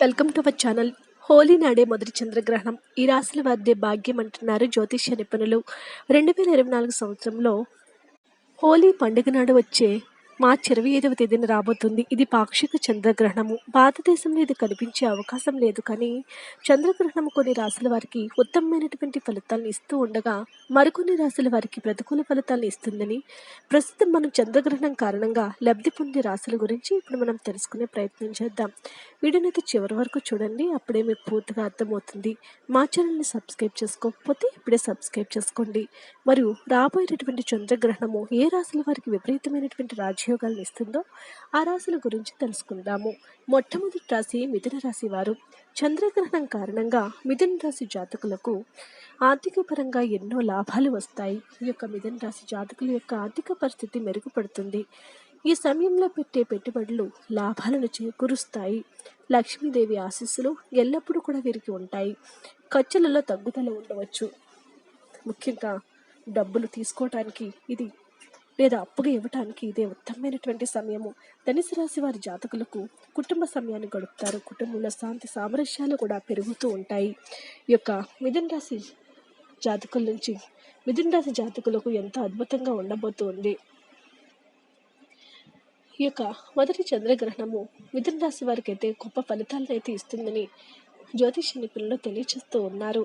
Welcome to our channel. Holi నాడే మొదటి చంద్రగ్రహణం. ఈ రాశుల వారిదే భాగ్యం అంటున్నారు జ్యోతిష్య నిపుణులు. రెండు వేల ఇరవై నాలుగు సంవత్సరంలో హోలీ పండుగ నాడు వచ్చే మార్చి ఇరవై ఐదవ తేదీన రాబోతుంది. ఇది పాక్షిక చంద్రగ్రహణము. భారతదేశంలో ఇది కనిపించే అవకాశం లేదు కానీ చంద్రగ్రహణం కొన్ని రాశుల వారికి ఉత్తమమైనటువంటి ఫలితాలను ఇస్తూ ఉండగా మరికొన్ని రాశుల వారికి ప్రతికూల ఫలితాలను ఇస్తుందని ప్రస్తుతం మనం చంద్రగ్రహణం కారణంగా లబ్ధి పొందే రాశుల గురించి ఇప్పుడు మనం తెలుసుకునే ప్రయత్నం చేద్దాం. వీడియోనైతే చివరి వరకు చూడండి. అప్పుడే మీకు పూర్తిగా అర్థమవుతుంది. మా ఛానల్ని సబ్స్క్రైబ్ చేసుకోకపోతే ఇప్పుడే సబ్స్క్రైబ్ చేసుకోండి. మరియు రాబోయేటటువంటి చంద్రగ్రహణము ఏ రాశుల వారికి విపరీతమైనటువంటి రాజ్యం ఉద్యోగాలను ఇస్తుందో ఆ రాశుల గురించి తెలుసుకుందాము. మొట్టమొదటి రాశి మిథున రాశి వారు. చంద్రగ్రహణం కారణంగా మిథున రాశి జాతకులకు ఆర్థిక పరంగా ఎన్నో లాభాలు వస్తాయి. ఈ యొక్క మిథున రాశి జాతకుల యొక్క ఆర్థిక పరిస్థితి మెరుగుపడుతుంది. ఈ సమయంలో పెట్టే పెట్టుబడులు లాభాలను చేకూరుస్తాయి. లక్ష్మీదేవి ఆశీస్సులు ఎల్లప్పుడూ కూడా వీరికి ఉంటాయి. ఖర్చులలో తగ్గుదల ఉండవచ్చు. ముఖ్యంగా డబ్బులు తీసుకోవటానికి ఇది లేదా అప్పుగా ఇవ్వటానికి ఇదే ఉత్తమమైనటువంటి సమయము. ధనుసు రాశి వారి జాతకులకు కుటుంబ సమయాన్ని గడుపుతారు. కుటుంబంలో శాంతి సామరస్యాలు కూడా పెరుగుతూ ఉంటాయి. ఈ యొక్క మిథున రాశి జాతకుల నుంచి మిథున రాశి జాతకులకు ఎంతో అద్భుతంగా ఉండబోతుంది. ఈ యొక్క మొదటి చంద్రగ్రహణము మిథున రాశి వారికి అయితే గొప్ప ఫలితాలను అయితే ఇస్తుందని జ్యోతిష నిపుణులు తెలియచేస్తూ ఉన్నారు.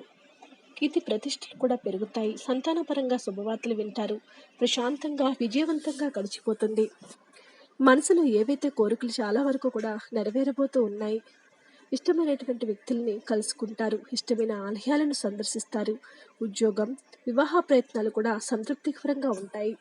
కీర్తి ప్రతిష్టలు కూడా పెరుగుతాయి. సంతానపరంగా శుభవార్తలు వింటారు. ప్రశాంతంగా విజయవంతంగా గడిచిపోతుంది. మనసులో ఏవైతే కోరికలు చాలా వరకు కూడా నెరవేరబోతూ ఉన్నాయి ఇష్టమైనటువంటి వ్యక్తుల్ని కలుసుకుంటారు. ఇష్టమైన ఆలయాలను సందర్శిస్తారు. ఉద్యోగం వివాహ ప్రయత్నాలు కూడా సంతృప్తికరంగా ఉంటాయి.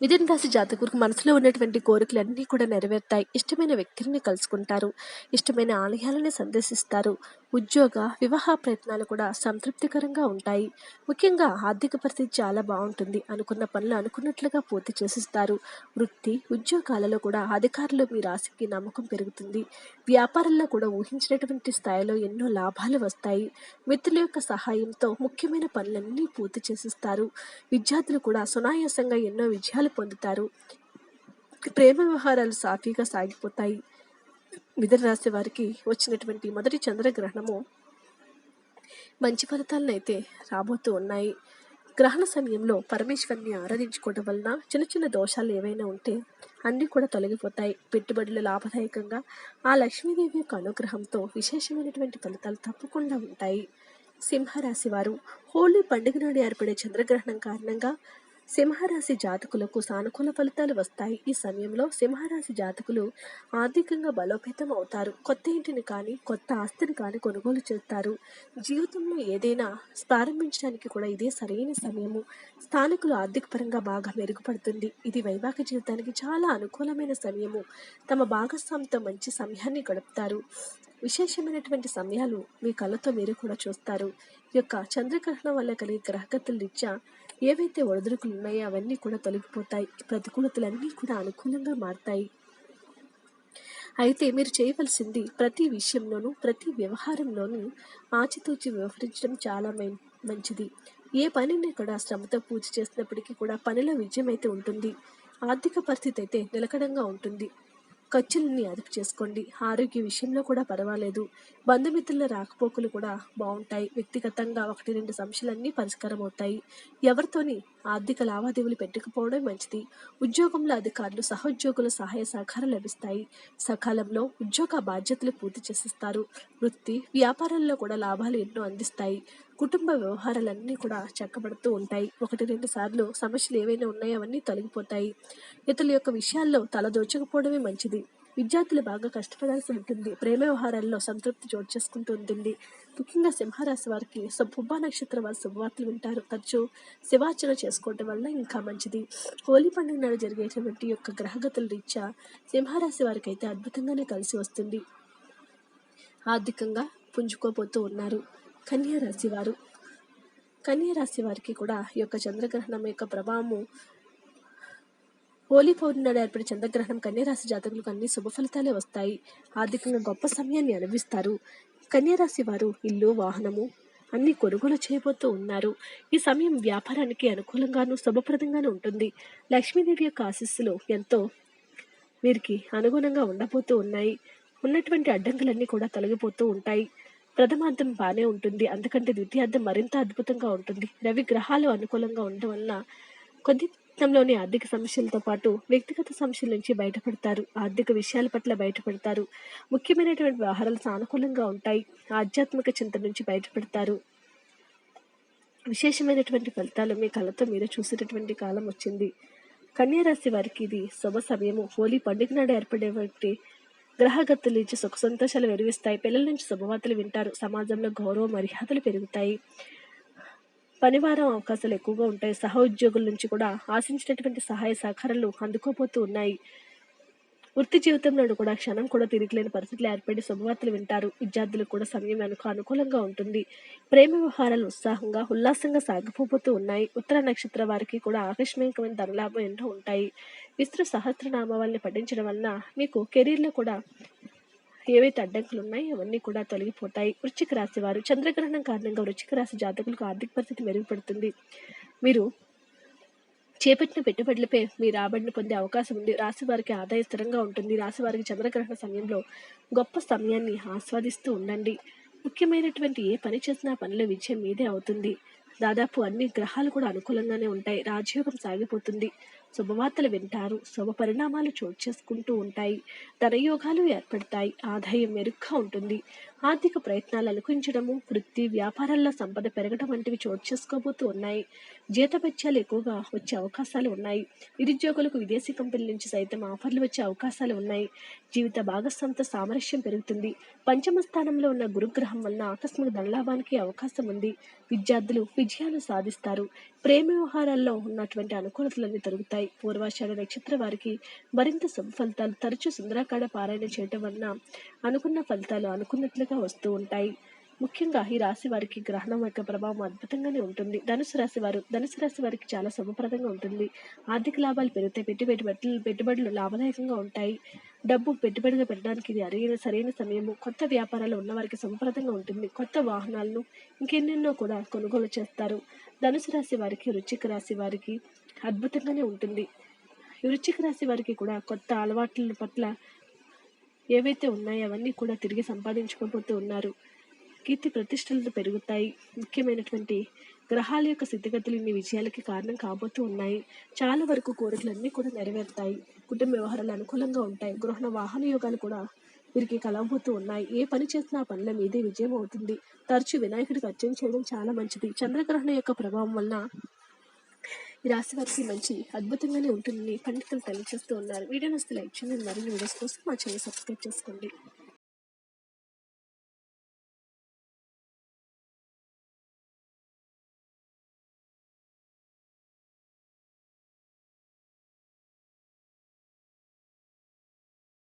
మిథున్ రాశి జాతకుడికి మనసులో ఉన్నటువంటి కోరికలన్నీ కూడా నెరవేరుతాయి. ఇష్టమైన వ్యక్తుల్ని కలుసుకుంటారు. ఇష్టమైన ఆలయాలని సందర్శిస్తారు. ఉద్యోగ వివాహ ప్రయత్నాలు కూడా సంతృప్తికరంగా ఉంటాయి. ముఖ్యంగా ఆర్థిక పరిస్థితి చాలా బాగుంటుంది. అనుకున్న పనులు అనుకున్నట్లుగా పూర్తి చేసిస్తారు. వృత్తి ఉద్యోగాలలో కూడా అధికారులు మీ రాశికి నమ్మకం పెరుగుతుంది. వ్యాపారంలో కూడా ఊహించినటువంటి స్థాయిలో ఎన్నో లాభాలు వస్తాయి. మిత్రుల యొక్క సహాయంతో ముఖ్యమైన పనులన్నీ పూర్తి చేసిస్తారు. విద్యార్థులు కూడా సునాయాసంగా ఎన్నో విజయాలు పొందుతారు. ప్రేమ వ్యవహారాలు సాఫీగా సాగిపోతాయి. మిథున రాశి వారికి వచ్చినటువంటి మొదటి చంద్రగ్రహణము మంచి ఫలితాలను అయితే రాబోతూ ఉన్నాయి. గ్రహణ సమయంలో పరమేశ్వరిని ఆరాధించుకోవడం వలన చిన్న చిన్న దోషాలు ఏవైనా ఉంటే అన్నీ కూడా తొలగిపోతాయి. పెట్టుబడులు లాభదాయకంగా ఆ లక్ష్మీదేవి యొక్క అనుగ్రహంతో విశేషమైనటువంటి ఫలితాలు తప్పకుండా ఉంటాయి. సింహరాశి వారు హోలీ పండుగ నాడు ఏర్పడే చంద్రగ్రహణం కారణంగా సింహరాశి జాతకులకు సానుకూల ఫలితాలు వస్తాయి. ఈ సమయంలో సింహరాశి జాతకులు ఆర్థికంగా బలోపేతం అవుతారు. కొత్త ఇంటిని కానీ కొత్త ఆస్తిని కానీ కొనుగోలు చేస్తారు. జీవితంలో ఏదైనా ప్రారంభించడానికి కూడా ఇదే సరైన సమయము. స్థానికులు ఆర్థికపరంగా బాగా మెరుగుపడుతుంది. ఇది వైవాహిక జీవితానికి చాలా అనుకూలమైన సమయము. తమ భాగస్వామితో మంచి సమయాన్ని గడుపుతారు. విశేషమైనటువంటి సమయాలు మీ కళ్ళతో మీరు కూడా చూస్తారు. ఈ యొక్క చంద్రగ్రహణం వల్ల కలిగే గ్రహగతుల రీత్యా ఏవైతే ఒడిదుడుకులు ఉన్నాయో అవన్నీ కూడా తొలగిపోతాయి. ప్రతికూలతలన్నీ కూడా అనుకూలంగా మారుతాయి. అయితే మీరు చేయవలసింది ప్రతి విషయంలోనూ ప్రతి వ్యవహారంలోనూ ఆచితూచి వ్యవహరించడం చాలా మంచిది. ఏ పనిని కూడా శ్రమతో పూర్తి చేసినప్పటికీ కూడా పనిలో విజయం అయితే ఉంటుంది. ఆర్థిక పరిస్థితి అయితే నిలకడంగా ఉంటుంది. ఖర్చులని అదుపు చేసుకోండి. ఆరోగ్య విషయంలో కూడా పర్వాలేదు. బంధుమిత్రుల రాకపోకలు కూడా బాగుంటాయి. వ్యక్తిగతంగా ఒకటి రెండు సమస్యలన్నీ పరిష్కారం అవుతాయి ఎవరితోని ఆర్థిక లావాదేవీలు పెట్టుకుపోవడం మంచిది. ఉద్యోగంలో అధికారులు సహోద్యోగుల సహాయ సహకారం లభిస్తాయి. సకాలంలో ఉద్యోగ బాధ్యతలు పూర్తి చేసిస్తారు. వృత్తి వ్యాపారాల్లో కూడా లాభాలు ఎన్నో అందిస్తాయి. కుటుంబ వ్యవహారాలన్నీ కూడా చక్కబడుతూ ఉంటాయి. ఒకటి రెండు సార్లు సమస్యలు ఏవైనా ఉన్నాయో అవన్నీ తొలగిపోతాయి. ఇతరుల యొక్క విషయాల్లో తలదోచకపోవడమే మంచిది. విద్యార్థులు బాగా కష్టపడాల్సి ఉంటుంది. ప్రేమ వ్యవహారాల్లో సంతృప్తి చోటు చేసుకుంటూ ఉంటుంది. ముఖ్యంగా సింహరాశి వారికి పుబ్బా నక్షత్రం వారి శుభవార్తలు వింటారు. తరచూ శివార్చన చేసుకోవడం వల్ల ఇంకా మంచిది. హోలీ పండుగ నాడు జరిగేటువంటి యొక్క గ్రహగతుల రీత్యా సింహరాశి వారికి అయితే అద్భుతంగానే కలిసి వస్తుంది. ఆర్థికంగా పుంజుకోబోతూ ఉన్నారు కన్యా రాశి వారు. కన్యా రాశి వారికి కూడా ఈ యొక్క చంద్రగ్రహణం యొక్క ప్రభావము హోలీ పౌర్ణిమ నాడు ఏర్పడే చంద్రగ్రహణం కన్యారాశి జాతకులకు అన్ని శుభ ఫలితాలే వస్తాయి. ఆర్థికంగా గొప్ప సమయాన్ని అనుభవిస్తారు. కన్యారాశి వారు ఇల్లు వాహనము అన్ని కొనుగోలు చేయబోతూ ఉన్నారు. ఈ సమయం వ్యాపారానికి అనుకూలంగాను శుభప్రదంగాను ఉంటుంది. లక్ష్మీదేవి యొక్క ఆశీస్సులు ఎంతో వీరికి అనుగుణంగా ఉండబోతూ ఉన్నాయి. ఉన్నటువంటి అడ్డంకులన్నీ కూడా తొలగిపోతూ ఉంటాయి. ప్రథమార్థం బాగానే ఉంటుంది. అందుకంటే ద్వితీయార్థం మరింత అద్భుతంగా ఉంటుంది. రవి గ్రహాలు అనుకూలంగా ఉండడం వలన కొద్ది జీవితంలోని ఆర్థిక సమస్యలతో పాటు వ్యక్తిగత సమస్యల నుంచి బయటపడతారు. ఆర్థిక విషయాల పట్ల బయటపడతారు. ముఖ్యమైనటువంటి వ్యవహారాలు సానుకూలంగా ఉంటాయి. ఆధ్యాత్మిక చింత నుంచి బయటపడతారు. విశేషమైనటువంటి ఫలితాలు మీ కళ్ళతో మీరు చూసేటటువంటి కాలం వచ్చింది. కన్యారాశి వారికి ఇది శుభ సమయము. హోలీ పండుగ నాడు ఏర్పడేటువంటి గ్రహగతులు ఇచ్చి సుఖ సంతోషాలు వెలువిస్తాయి. పిల్లల నుంచి శుభవార్తలు వింటారు. సమాజంలో గౌరవ మర్యాదలు పెరుగుతాయి. పనివారం అవకాశాలు ఎక్కువగా ఉంటాయి. సహోద్యోగుల నుంచి కూడా ఆశించినటువంటి సహాయ సహకారాలు అందుకోబోతూ ఉన్నాయి. వృత్తి జీవితంలో కూడా క్షణం కూడా తిరిగిలేని పరిస్థితులు ఏర్పడి శుభవార్తలు వింటారు. విద్యార్థులకు కూడా సమయం వెనుక అనుకూలంగా ఉంటుంది. ప్రేమ వ్యవహారాలు ఉత్సాహంగా ఉల్లాసంగా సాగిపోతూ ఉన్నాయి. ఉత్తర నక్షత్ర వారికి కూడా ఆకస్మికమైన ధనలాభం ఎన్నో ఉంటాయి. విస్తృత సహస్రనామావళిని పఠించడం వలన మీకు కెరీర్లో కూడా ఏవైతే అడ్డంకులు ఉన్నాయో అవన్నీ కూడా తొలగిపోతాయి. వృశ్చిక రాశి వారు చంద్రగ్రహణం కారణంగా వృశ్చిక రాశి జాతకులకు ఆర్థిక పరిస్థితి మెరుగుపడుతుంది. మీరు చేపట్టిన పెట్టుబడులపై మీ రాబడిని పొందే అవకాశం ఉంది. రాశి వారికి ఆదాయ స్థిరంగా ఉంటుంది. రాశి వారికి చంద్రగ్రహణ సమయంలో గొప్ప సమయాన్ని ఆస్వాదిస్తూ ఉండండి. ముఖ్యమైనటువంటి ఏ పని చేసినా పనిలో విజయం మీదే అవుతుంది. దాదాపు అన్ని గ్రహాలు కూడా అనుకూలంగానే ఉంటాయి. రాజయోగం సాగిపోతుంది. శుభవార్తలు వింటారు. శుభ పరిణామాలు చోటు చేసుకుంటూ ఉంటాయి. ధనయోగాలు ఏర్పడతాయి. ఆదాయం మెరుగ్గా ఉంటుంది. ఆర్థిక ప్రయత్నాలు అలకించడము వృత్తి వ్యాపారాల్లో సంపద పెరగడం వంటివి చోటు చేసుకోబోతూ ఉన్నాయి. జీతభత్యాలు ఎక్కువగా వచ్చే అవకాశాలు ఉన్నాయి. నిరుద్యోగులకు విదేశీ కంపెనీల నుంచి సైతం ఆఫర్లు వచ్చే అవకాశాలు ఉన్నాయి. జీవిత భాగస్వామితో సామరస్యం పెరుగుతుంది. పంచమ స్థానంలో ఉన్న గురుగ్రహం వలన ఆకస్మిక ధనలాభానికి అవకాశం ఉంది. విద్యార్థులు విజయాలు సాధిస్తారు. ప్రేమ వ్యవహారాల్లో ఉన్నటువంటి అనుకూలతలన్నీ తొలుగుతాయి. పూర్వాషాఢ నక్షత్ర వారికి మరింత శుభ ఫలితాలు తరచూ సుందరాకాడ పారాయణ చేయటం వలన అనుకున్న ఫలితాలు అనుకున్నట్లుగా వస్తూ ఉంటాయి. ముఖ్యంగా ఈ రాశి వారికి గ్రహణం యొక్క ప్రభావం అద్భుతంగానే ఉంటుంది. ధనుసు రాశి వారు ధనుసు రాశి వారికి చాలా శుభప్రదంగా ఉంటుంది. ఆర్థిక లాభాలు పెరుగుతాయి. పెట్టుబడి పెట్టుబడులు లాభదాయకంగా ఉంటాయి. డబ్బు పెట్టుబడిగా పెట్టడానికి ఇది అరిగిన సరైన సమయము. కొత్త వ్యాపారాలు ఉన్నవారికి సంప్రదంగా ఉంటుంది. కొత్త వాహనాలను ఇంకెన్నెన్నో కూడా కొనుగోలు చేస్తారు. ధనుసు రాశి వారికి వృచ్చిక రాశి వారికి అద్భుతంగానే ఉంటుంది. వృచ్చిక రాశి వారికి కూడా కొత్త అలవాట్ల పట్ల ఏవైతే ఉన్నాయో అవన్నీ కూడా తిరిగి సంపాదించుకోబోతూ ఉన్నారు. కీర్తి ప్రతిష్టలు పెరుగుతాయి. ముఖ్యమైనటువంటి గ్రహాల యొక్క స్థితిగతులు ఇన్ని విజయాలకి కారణం కాబోతూ ఉన్నాయి. చాలా వరకు కోరికలన్నీ కూడా నెరవేరుతాయి. కుటుంబ వ్యవహారాలు అనుకూలంగా ఉంటాయి. గృహణ వాహన యోగాలు కూడా వీరికి కలవబోతూ ఉన్నాయి. ఏ పని చేసినా పనుల మీదే విజయం అవుతుంది. తరచూ వినాయకుడికి అర్చన చేయడం చాలా మంచిది. చంద్రగ్రహణం యొక్క ప్రభావం వలన ఈ రాశి వారికి మంచి అద్భుతంగానే ఉంటుందని పండితులు తెలియజేస్తూ ఉన్నారు. వీడియో నస్తే లైక్ చేయండి. మరిన్ని వీడియోస్ కోసం మా ఛానల్ సబ్స్క్రైబ్ చేసుకోండి.